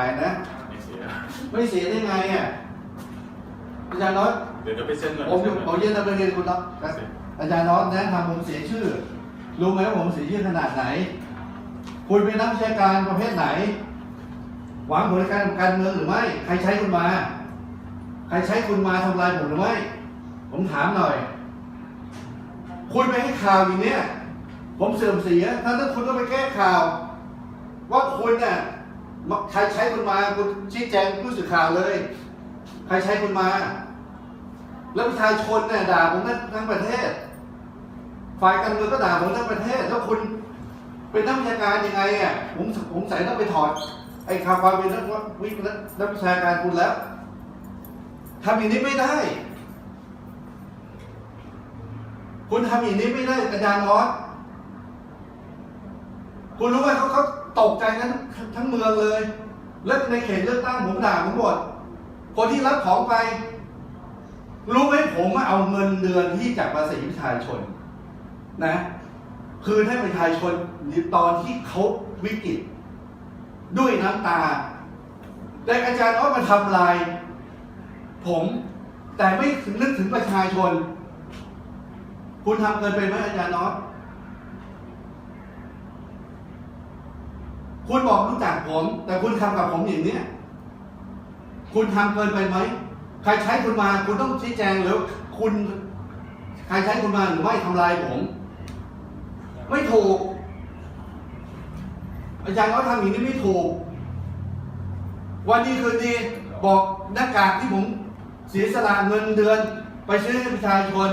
ายนะ ไม่เสียไม่เสียได้ไงอะอาจารย์น็อตเดี๋ยวจะไปเซ็นเลยผมผมยืนยันประเด็นคุณน็อตนะอาจารย์น็อตแนะนำผมเสียชื่อ รู้ไหมว่าผมเสียชื่อขนาดไหน คุณเป็นนักวิชาการประเภทไหน หวังผลการการเมืองหรือไม่ ใครใช้คุณมา ใครใช้คุณมาทำลายผมหรือไม่ ผมถามหน่อย คุณไปให้ข่าวอย่างเนี้ยผมเสื่อมเสียทั้งที่คุณก็ไปแก้ข่าว ว่าคุณน่ะ ใครใช้คุณมาคุณชี้แจงผู้สื่อข่าวเลย ใครใช้คุณมา แล้วประชาชนเนี่ยด่าผมทั้งประเทศ ฝ่ายการเมืองก็ด่าผมทั้งประเทศ แล้วคุณเป็นนักวิชาการยังไงอะผมผมใส่ต้องไปถอดไอ้ข่าวความเป็นนักวินักวิชาการคุณแล้วทำอย่างนี้ไม่ได้ คุณทำอย่างนี้ไม่ได้อาจารย์นอสคุณรู้ไหมเขาเขา ตกใจทั้งทั้งเมืองเลย แล้วในเขตเลือกตั้งผมด่าผมหมดคนที่รับของไป รู้ไหมผมมาเอาเงินเดือนที่จากภาษีประชาชน นะคืนให้ประชาชนตอนที่เขาวิกฤต ด้วยน้ำตา แต่อาจารย์อ้อมาทำลาย ผมแต่ไม่นึกถึงประชาชน คุณทำเกินไปไหมอาจารย์น็อต คุณบอกรู้จักผม แต่คุณทำกับผมอย่างเนี้ยคุณทำเกินไปไหมใครใช้คุณมา คุณต้องชี้แจงหรือคุณใครใช้คุณมาหรือไม่ทำลายผม ไม่ถูก อาจารย์เขาทำอย่างนี้ไม่ถูก วันนี้คืนดีบอกหน้ากากที่ผมเสียสละเงินเดือน ไปซื้อให้ประชาชน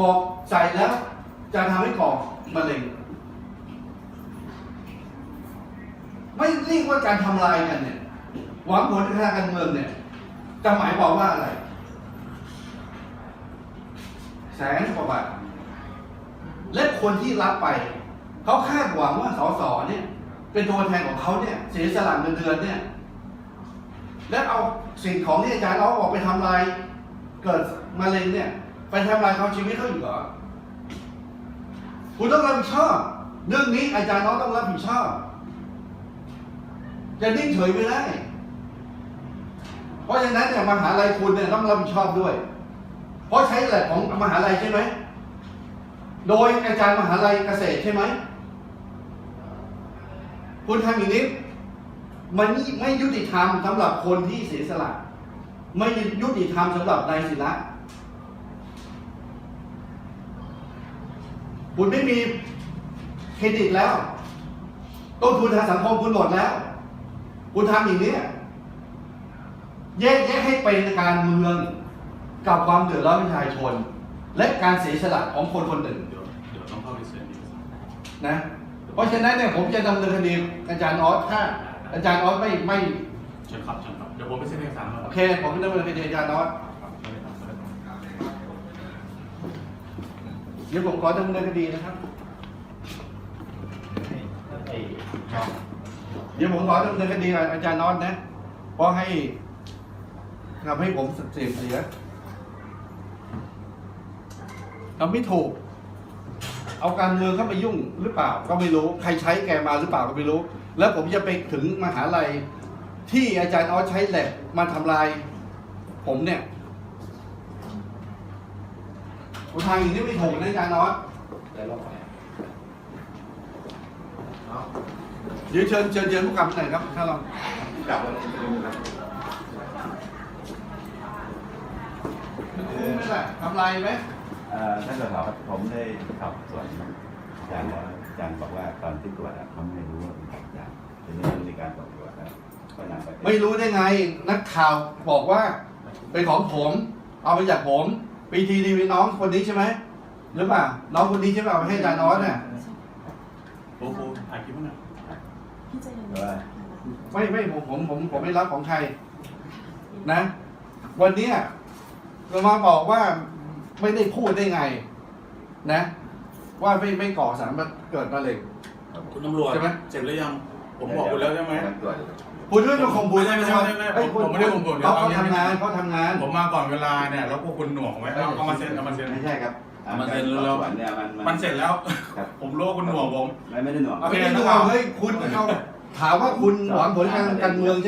บอกใส่แล้วจะทำให้ก่อมะเร็ง ไม่เรียกว่าการทำลายกันเนี่ยหวังผลทางการเมืองเนี่ยจะหมายความว่าอะไรแสนกว่าบาทและคนที่รับไป เขาคาดหวังว่าสสเนี่ย เป็นตัวแทนของเขาเนี่ย เสียสละเงินเดือนเนี่ย และเอาสิ่งของที่อาจารย์เอาออกไปทำลาย เกิดมะเร็งเนี่ย ไปทำลายเขาชีวิตเขาอยู่เหรอคุณต้องรับผิดชอบ เรื่องนี้อาจารย์น้องต้องรับผิดชอบ จะนิ่งเฉยไม่ได้ เพราะฉะนั้นเนี่ยมหาลัยคุณเนี่ยต้องรับผิดชอบด้วย เพราะใช้แหละของมหาลัยใช่ไหม โดยอาจารย์มหาลัยเกษตรใช่ไหม คุณทำอย่างนี้มันไม่ยุติธรรมสำหรับคนที่เสียสละ ไม่ยุติธรรมสำหรับนายศิระคุณไม่มีเครดิตแล้ว ต้นทุนทางสังคมคุณหมดแล้ว คุณทำอย่างนี้แยกแยกให้เป็นการเมืองกับความเดือดร้อนประชาชน และการเสียสละของคนคนหนึ่งเดี๋ยวเดี๋ยวต้องเข้าไปเซ็นอีกนะ เพราะฉะนั้นเนี่ยผมจะดำเนินคดีอาจารย์ออสถ้า อาจารย์ออสไม่ไม่เชิญครับเชิญครับเดี๋ยวผมไปเซ็นเอกสารแล้วโอเคผมจะดำเนินคดีอาจารย์ออสครับไม่ได้ทำไม่ได้ทำเดี๋ยวผมขอดำเนินคดีนะครับ เดี๋ยวผมขอดำเนินคดีกับอาจารย์นอตนะ เพราะให้ทำให้ผมเสียเสียทำไม่ถูก เอาการเมืองเข้าไปยุ่งหรือเปล่าก็ไม่รู้ ใครใช้แกมาหรือเปล่าก็ไม่รู้ แล้วผมจะไปถึงมหาลัยที่อาจารย์ออสใช้แหลบมาทำลาย ผมเนี่ยทางอย่างนี้ไม่ถูกนะอาจารย์ออส เดี๋ยวเชิญเชิญเชิญผู้กำกับหน่อยครับถ้าเรากลับวันนี้จะดูครับไม่ได้ทำลายไหมเอ่อท่านสสครับผมได้สอบสวนอาจารย์แล้วอาจารย์บอกว่าตอนที่ตรวจอะเขาไม่รู้ว่ามีของอาจารย์ทีนี้มันมีการตรวจตรวจแล้วก็นำไปไม่รู้ได้ไง นักข่าวบอกว่าเป็นของผม เอาไปจากผมปีทีดีน้องคนนี้ใช่ไหมหรือเปล่าน้องคนนี้ใช่ไหมเอาไปให้อาจารย์นอสเนี่ย โอ้โหถ่ายคลิปไว้หน่อย พี่จะยังแต่ว่าไม่ไม่ผมผมผมผมไม่รับของใครนะ วันเนี้ยเรามาบอกว่าไม่ได้พูดได้ไง นะ ว่าไม่ไม่ก่อสารเกิดมะเร็งคุณตำรวจใช่ไหมเสร็จหรือยัง ผมบอกคุณแล้วใช่ไหมตรวจคุณด้วยมาข่มขู่ไม่ใช่ไม่ใช่ไม่ใช่เอ้ยผมไม่ได้ข่มขู่เขาเขาเดี๋ยวทำงานเขาทำงาน ผมมาก่อนเวลาเนี่ยแล้วพวกคุณหน่วงไว้เอาเอามาเซ็นเอามาเซ็นไม่ใช่ครับอ่มันเซ็นการแล้วสอบสวนเนี่ยมันมันเสร็จแล้วครับผมรู้ว่าคุณหน่วงผมไม่ไม่ได้หน่วงโอเคไม่ได้ดูนะครับเฮ้ยคุณเอาถามว่าคุณหวังผลทางการเมืองใช่ไหม